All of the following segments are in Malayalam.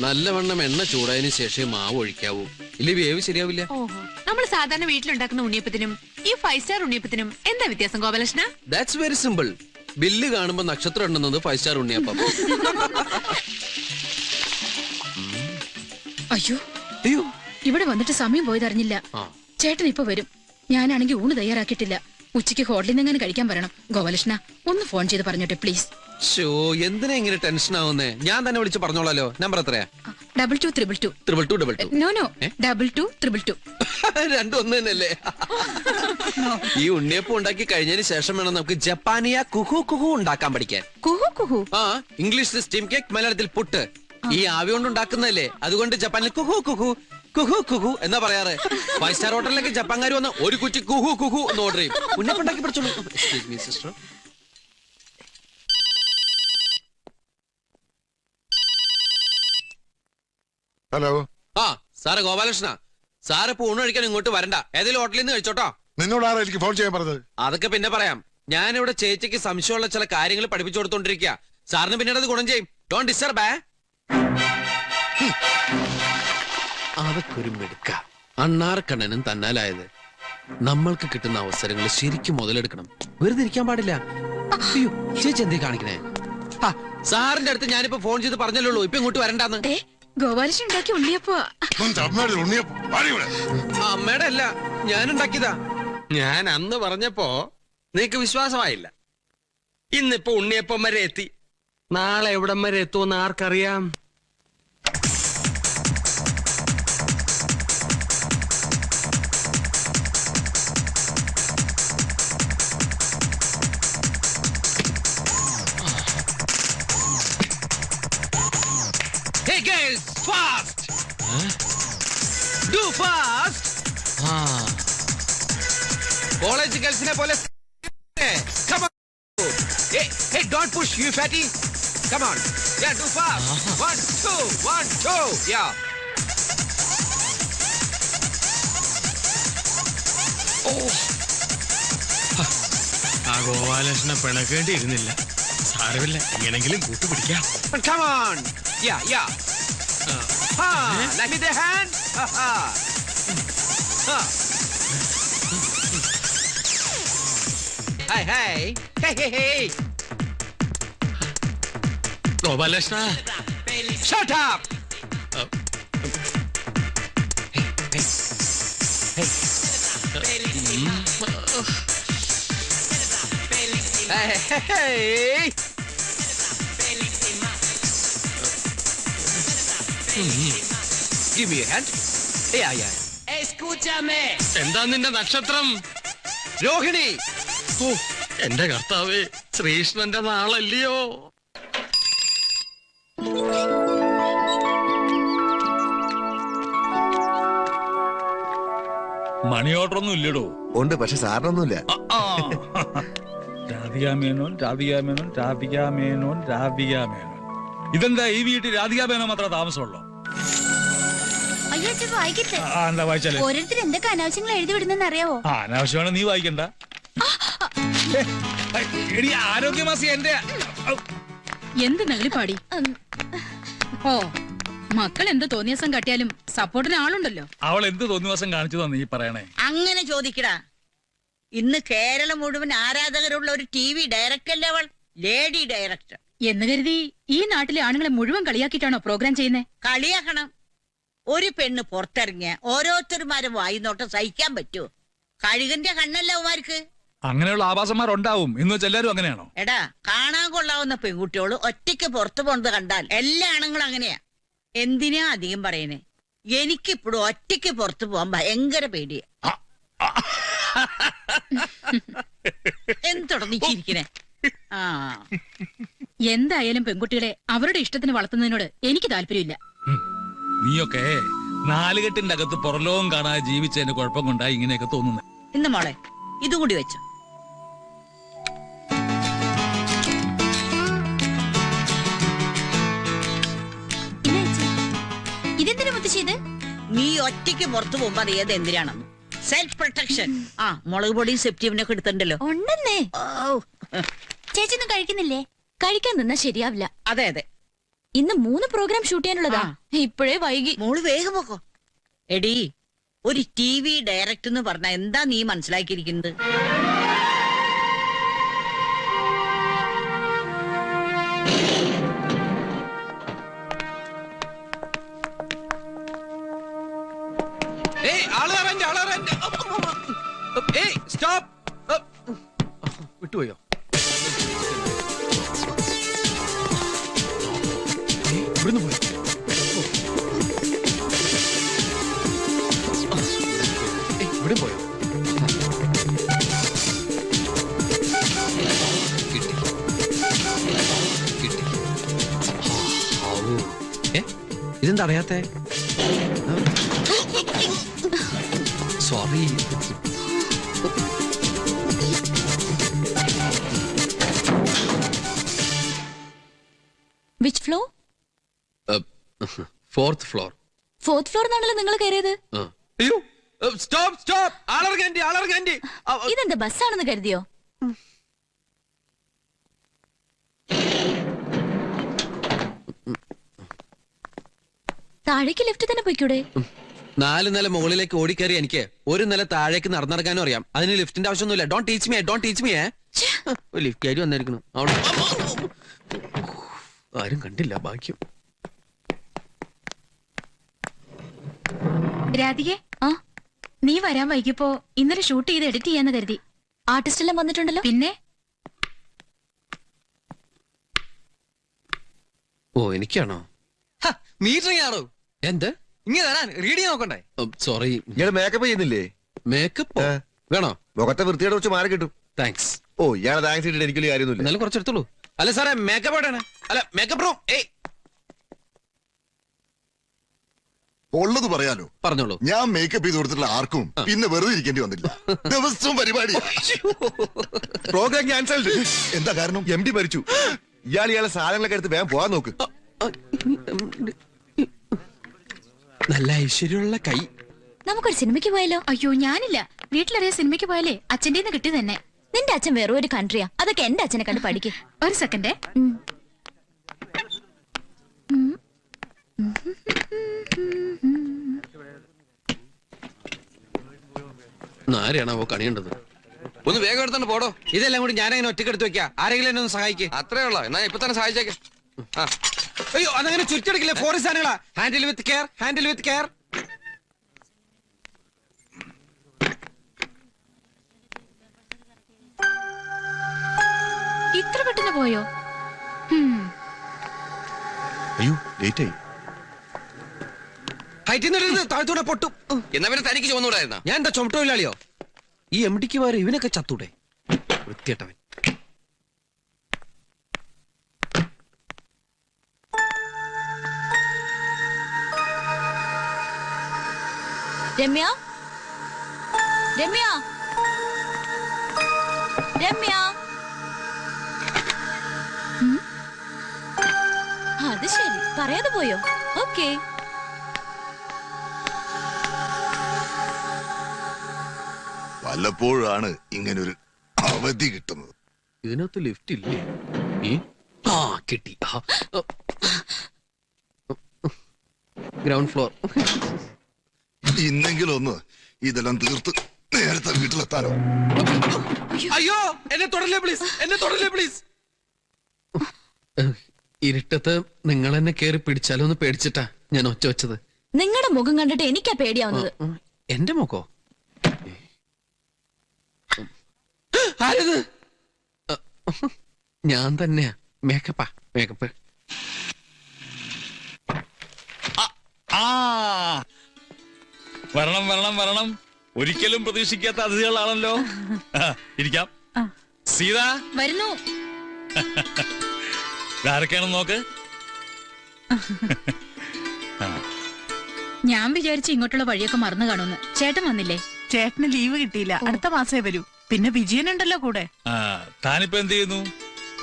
നല്ലവണ്ണം എണ്ണ ചൂടായതിനു ശേഷം മാവ് ഒഴിക്കാവൂ. ഇല്ല വേവ് ശരിയാവില്ല? ഓഹോ. നമ്മൾ സാധാരണ വീട്ടിലുണ്ടാക്കുന്ന ഉണ്ണിയപ്പത്തിനും ഈ ഫൈവ് സ്റ്റാർ ഉണ്ണിയപ്പത്തിനും എന്താ വ്യത്യാസം Gopalakrishna? That's very simple bill കാണുമ്പോ നക്ഷത്രം എണ്ണുന്നത് ഫൈവ് സ്റ്റാർ ഉണ്ണിയപ്പം. അയ്യോ. അയ്യോ. ഇവിടെ വന്നിട്ട് സമയം പോയതറിഞ്ഞില്ല ആ. ചേട്ടൻ ഇപ്പൊ വരും. ഞാനാണെങ്കിൽ ഊണ് തയ്യാറാക്കിയിട്ടില്ല. ഉച്ചയ്ക്ക് ഹോട്ടലിൽ നിന്ന് എങ്ങനെ കഴിക്കാൻ വരണം. ഗോപാലകൃഷ്ണ ഒന്ന് ഫോൺ ചെയ്ത് പറഞ്ഞോട്ടെ പ്ലീസ് ഷോ എന്തിനാ ഇങ്ങനെ ടെൻഷൻ ആവുന്നേ? ഞാൻ തന്നെ വിളിച്ച് പറഞ്ഞോളാലോ. നമ്പർ എത്രയാ? Double two triple two triple two double two no no? Double two triple two രണ്ടും ഒന്ന് തന്നെയല്ലേ ഈ ഉണ്ണിയപ്പം ഉണ്ടാക്കി കഴിഞ്ഞതിന് ശേഷം വേണം നമുക്ക് ജപ്പാനിയ കുഹു കുഹു ഉണ്ടാക്കാൻ പഠിക്കാൻ. കുഹു കുഹു. ആ ഇംഗ്ലീഷിൽ സ്റ്റീം കേക്ക് മലയാളത്തിൽ പുട്ട്. ഈ ആവി കൊണ്ട് ഉണ്ടാക്കുന്നതല്ലേ? അതുകൊണ്ട് ജപ്പാനിൽ കുഹു കുഹു കുഹു കുഹു എന്നാ പറയാറ്. ഫൈവ് സ്റ്റാർ ഹോട്ടലിലേക്ക് ജപ്പാൻകാർ വന്ന് ഒരു കുറ്റി കുഹു കുഹു എന്ന് ഓർഡർ ചെയ്യും. ഉണ്ണിയപ്പം ഉണ്ടാക്കി പഠിച്ചോളൂ. Sister. ഹലോ ആ സാറ് ഗോപാലകൃഷ്ണ. സാറ് ഇപ്പൊ ഊണ് കഴിക്കാൻ ഇങ്ങോട്ട് വരണ്ട. ഏതെങ്കിലും ഹോട്ടലിൽ നിന്ന് കഴിച്ചോട്ടോ. നിന്നോട് ആരാ എനിക്ക് ഫോൺ ചെയ്യാൻ പറഞ്ഞത്? അതൊക്കെ പിന്നെ പറയാം. ഞാനിവിടെ ചേച്ചിക്ക് സംശയമുള്ള ചില കാര്യങ്ങൾ പഠിപ്പിച്ചു കൊടുത്തോണ്ടിരിക്കുക സാറിന് പിന്നീട് അത് ഗുണം ചെയ്യും. ഡോൺ ഡിസ്റ്റർബ് അതൊക്കെ ഒരു മെടുക്ക. അണ്ണാർക്കണ്ണനും തന്നാലായത്. നമ്മൾക്ക് കിട്ടുന്ന അവസരങ്ങൾ ശരിക്കും മുതലെടുക്കണം. വെറുതെ ഇരിക്കാൻ പാടില്ല. അയ്യോ ചേച്ചി എന്തേ കാണിക്കണേ? ആ, സാറിന്റെ അടുത്ത് ഞാനിപ്പോ ഫോൺ ചെയ്ത് പറഞ്ഞല്ലോ ഇപ്പൊ ഇങ്ങോട്ട് വരണ്ടാന്ന്. ഏ ഗോപാലകൃഷ്ണൻ ഉണ്ടാക്കി ഉണ്ണിയപ്പോ. അമ്മയുടെ അല്ല ഞാൻ ഉണ്ടാക്കിയതാ ഞാൻ അന്ന് പറഞ്ഞപ്പോ നിനക്ക് വിശ്വാസമായില്ല. ഇന്നിപ്പോ ഉണ്ണിയപ്പം വരെ എത്തി. നാളെ എവിടം വരെ എത്തുമെന്ന് ആർക്കറിയാം? കോളേജ് ഗേൾസിനെ പോലെ don't push, you fatty. Come on. Yeah, do fast. One, two, one, two. Yeah. ആ ഗോപാലകൃഷ്ണ പിണക്കേണ്ടിയിരുന്നില്ല സാരമില്ല എങ്ങനെങ്കിലും കൂട്ടുപിടിക്കാം Ha! Let me the hand! Ha ha! ha. Hey, hey! Hey, hey, hey! Oh, Go, Balashna! Shut up! Uh, hey, hey, hey! Hey, hey, hey! Give me a hand. Yeah, yeah. എന്താ നിന്റെ നക്ഷത്രം? രോഹിണി. ഓ എന്റെ കർത്താവേ ശ്രീകൃഷ്ണന്റെ നാളല്ലയോ? മണി ഓർഡർ ഒന്നും ഇല്ലടോ. ഉണ്ട് പക്ഷെ സാറിനൊന്നുമില്ല. രാധിക മേനോൻ രാധിക മേനോൻ രാധിക മേനോൻ രാധിക മേനോൻ ഇതെന്താ ഈ വീട്ടിൽ രാധിക മേനോൻ മാത്രമേ താമസമുള്ളൂ? അയ്യോ അച്ഛൻ വായിക്കട്ടെ. ആ എന്താ വായിച്ചാലേ? ഓരോരുത്തർ എന്തൊക്കെ അനാവശ്യങ്ങൾ എഴുതി വിടുന്നെന്ന് അറിയാവോ? ആ അനാവശ്യമാണ് നീ വായിക്കണ്ട? എടി ആരോഗ്യമാസി എന്റെ. ഔ, എന്ത് നളിപ്പാടി ഓ മക്കൾ എന്ത് തോന്നിയസം കാട്ടിയാലും സപ്പോർട്ടിന് ആളുണ്ടല്ലോ. അവൾ എന്ത് തോന്നിവാസം കാണിച്ചു നീ പറയണേ? അങ്ങനെ ചോദിക്കടാ. ഇന്ന് കേരളം മുഴുവൻ ആരാധകരുള്ള ഒരു ടി വി ഡയറക്ടറല്ലേ അവൾ? Lady director. എന്ന് കരുതി ഈ നാട്ടിലെ ആണുങ്ങളെ മുഴുവൻ കളിയാക്കിയിട്ടാണോ പ്രോഗ്രാം ചെയ്യുന്നേ? കളിയാക്കണം. ഒരു പെണ്ണ് പുറത്തിറങ്ങിയ ഓരോരുത്തരുമാരും വായിന്നോട്ടം സഹിക്കാൻ പറ്റുമോ കഴുകന്റെ കണ്ണല്ല ഉമാർക്ക് അങ്ങനെയുള്ള ആവാസന്മാരുണ്ടാവും ഇന്ന് എല്ലാരും അങ്ങനെയാണോ? എടാ കാണാൻ കൊള്ളാവുന്ന പെൺകുട്ടിയോൾ ഒറ്റയ്ക്ക് പുറത്തു പോണത് കണ്ടാൽ എല്ലാ ആണുങ്ങളും അങ്ങനെയാ. എന്തിനാ അധികം പറയണേ? എനിക്കിപ്പോഴും ഒറ്റയ്ക്ക് പുറത്തു പോകാൻ ഭയങ്കര പേടിയാ. എന്തുടങ്ങിയിരിക്കണേ ആ. എന്തായാലും പെൺകുട്ടികളെ അവരുടെ ഇഷ്ടത്തിന് വളർത്തുന്നതിനോട് എനിക്ക് താല്പര്യമില്ല. നീയൊക്കെ നാലുകെട്ടിന്റെ അകത്ത് പുറലോകം കാണാതെ ജീവിച്ചതിന്റെ കുഴപ്പം കൊണ്ടായി ഇങ്ങനെയൊക്കെ തോന്നുന്നു. ഇന്ന് മോളെ ഇതുകൂടി കൂടി വെച്ചോ. ഇതെന്തിനു മുത്തശ്ശിത് നീ ഒറ്റയ്ക്ക് പുറത്തു പോകുമ്പോ അത് ഏത് എന്തിനാണെന്ന്? സെൽഫ് പ്രൊട്ടക്ഷൻ ആ മുളക് പൊടിയും സെപ്റ്റീവിനൊക്കെ എടുത്തിട്ടുണ്ടല്ലോ. ഉണ്ടെന്നേ. ഓ ചേച്ചി ഒന്നും കഴിക്കുന്നില്ലേ? കഴിക്കാൻ നിന്നാ ശരിയാവില്ല. അതെ അതെ. ഇന്ന് മൂന്ന് പ്രോഗ്രാം ഷൂട്ട് ചെയ്യാനുള്ളതാ. ഇപ്പോഴേ വൈകി. മോൾ വേഗം പോക്കോ. എടി ഒരു ടി വി ഡയറക്ടർ എന്ന് പറഞ്ഞ എന്താ നീ മനസ്സിലാക്കിയിരിക്കുന്നത്? ഇവിടുന്ന് പോയി. ഇവിടെ പോയോ? ഇതെന്താ അറിയാത്തേ? Sorry Which floor fourth floor fourth floor എന്നാണല്ലോ നിങ്ങൾ കയറിയത്? അയ്യോ. Stop stop. ആളർഗാൻഡി ആളർഗാൻഡി ഇതെന്താ ബസ്സാണെന്ന് കരുതിയോ? താഴേക്ക് ലെഫ്റ്റ് തന്നെ പോയിക്കൂടെ? നാല് നില മുകളിലേക്ക് ഓടിക്കേറി എനിക്ക് ഒരു നില താഴേക്ക് നടന്നിറങ്ങാനും അറിയാം. അതിന് ലിഫ്റ്റിന്റെ ആവശ്യമൊന്നുമില്ല. Don't teach me don't teach me lift കയറി വന്നിരിക്കുന്നു. അവിടെ. ആരും കണ്ടില്ല ഭാഗ്യം. രാധികെ ആ? നീ വരാൻ വൈകിയപ്പോ ഇന്നലെ ഷൂട്ട് ചെയ്ത് എഡിറ്റ് ചെയ്യാന്ന് കരുതി. ആർട്ടിസ്റ്റ് എല്ലാം വന്നിട്ടുണ്ടല്ലോ? പിന്നെ? ഓ എനിക്കാണോ? മീറ്ററിംഗ് ആണോ? എന്ത്? ഇങ്ങനെ തരാൻ റീഡ് ചെയ്യാൻ നോക്കണ്ടേ സോറി. ഇയാൾ മേക്കപ്പ് ചെയ്യുന്നില്ലേ? മേക്കപ്പ് വേണോ? മുഖത്തെ വൃത്തിയുടെ കുറച്ച് മാറി കിട്ടും. താങ്ക്സ് ഓ ഇയാളെ താങ്ക്സ് ഇട്ടിട്ട് എനിക്കൊരു കാര്യമൊന്നുമില്ല. എന്നാലും കുറച്ചെടുത്തോളൂ. അല്ല സാറേ മേക്കപ്പ് എവിടെയാണ്? അല്ല മേക്കപ്പ് റൂം ഏയ് ഉള്ളത് പറയാലോ. പറഞ്ഞോളൂ. ഞാൻ മേക്കപ്പ് ചെയ്ത് കൊടുത്തിട്ടുള്ള ആർക്കും പിന്നെ വെറുതെ ഇരിക്കേണ്ടി വന്നില്ല. ദിവസവും പരിപാടി. പ്രോഗ്രാം ക്യാൻസൽഡ് എന്താ കാരണം? എം ഡി മരിച്ചു. ഇയാൾ ഇയാളെ സാധനങ്ങളൊക്കെ എടുത്ത് വേഗം പോകാൻ നോക്ക്. നല്ല ഐശ്വര്യമുള്ള കൈ. നമുക്കൊരു സിനിമയ്ക്ക് പോയാലോ? അയ്യോ ഞാനില്ല. വീട്ടിലറിയ സിനിമയ്ക്ക് പോയാലേ അച്ഛന്റെ കിട്ടി തന്നെ. നിന്റെ അച്ഛൻ വേറെ ഒരു കൺട്രിയാ അതൊക്കെ എന്റെ അച്ഛനെ കണ്ട് പഠിക്കും. ഒരു സെക്കൻഡേ ആരെയാണാവോ കണിയേണ്ടത്? ഒന്ന് വേഗം എടുത്തോണ്ട് പോടോ. ഇതെല്ലാം കൂടി ഞാനങ്ങനെ ഒറ്റക്കെടുത്ത് വെക്കാം? ആരെങ്കിലും എന്നെ ഒന്ന് സഹായിക്കേ. അത്രേ ഉള്ളോ? എന്നാ ഇപ്പൊ തന്നെ സഹായിച്ചേക്കെ. ആ. അയ്യോ അതങ്ങനെ ചുറ്റെടുക്കില്ലേ? ഫോറി സാധനങ്ങളാ. Handle with care handle with care ഇത്ര പെട്ടെന്ന് പോയോ? അയ്യോ ലേറ്റ് ആയി. ഹൈറ്റിൽ നിന്ന് താഴ്ത്തൂടെ പൊട്ടും. എന്നാ പിന്നെ തനിക്ക് ചുമന്നുകൂടായിരുന്ന? ഞാൻ എന്താ ചുമട്ടില്ലാളിയോ ഈ എം ഡിക്ക് പകരം ഇവനൊക്കെ ചത്തൂടെ? വൃത്തിയട്ടവൻ രമ്യ? രമ്യ? രമ്യ? അത് ശരി. പറയാതെ പോയോ? ഓക്കേ. വല്ലപ്പോഴാണ് ഒരു അവധി കിട്ടുന്നത്. ഇതിനകത്ത് ലിഫ്റ്റ് ഇല്ലേ? ഏ? ആ കിട്ടി. ഗ്രൗണ്ട് ഫ്ലോർ ഇന്നെങ്കിലും ഒന്ന് ഇതെല്ലാം തീർത്ത് നേരത്തെ വീട്ടിലെത്താനോ? അയ്യോ എന്നെ തൊടല്ലേ പ്ലീസ് എന്നെ തൊടല്ലേ പ്ലീസ് ഇരുട്ടത്ത് നിങ്ങൾ എന്നെ കേറി പിടിച്ചാലോ എന്ന് പേടിച്ചിട്ടാ ഞാൻ ഒച്ച വെച്ചത്. നിങ്ങളുടെ മുഖം കണ്ടിട്ട് എനിക്കാ പേടിയാവുന്നത്. ഉം, എന്റെ മുഖോ? ആരത്? ഞാൻ തന്നെയാ. മേക്കപ്പാ മേക്കപ്പ്. വരണം വരണം വരണം. ഒരിക്കലും പ്രതീക്ഷിക്കാത്ത അതിഥികളാണല്ലോ. ഇരിക്കാം. സീത? വരുന്നു. ആരൊക്കെയാണെന്ന് നോക്ക്. ഞാൻ വിചാരിച്ചു ഇങ്ങോട്ടുള്ള വഴിയൊക്കെ മറന്നു കാണുമെന്ന്. ചേട്ടൻ വന്നില്ലേ? ചേട്ടന് ലീവ് കിട്ടിയില്ല. അടുത്ത മാസേ വരൂ. പിന്നെ വിജയനുണ്ടല്ലോ കൂടെ. ആ താനിപ്പോ എന്ത് ചെയ്യുന്നു?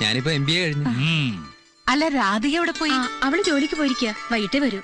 ഞാനിപ്പോ എം ബി എ കഴിഞ്ഞു. ഉം. അല്ല രാധിക അവിടെ പോയി? അവൾ ജോലിക്ക് പോയിരിക്കുക വൈകിട്ടേ വരൂ.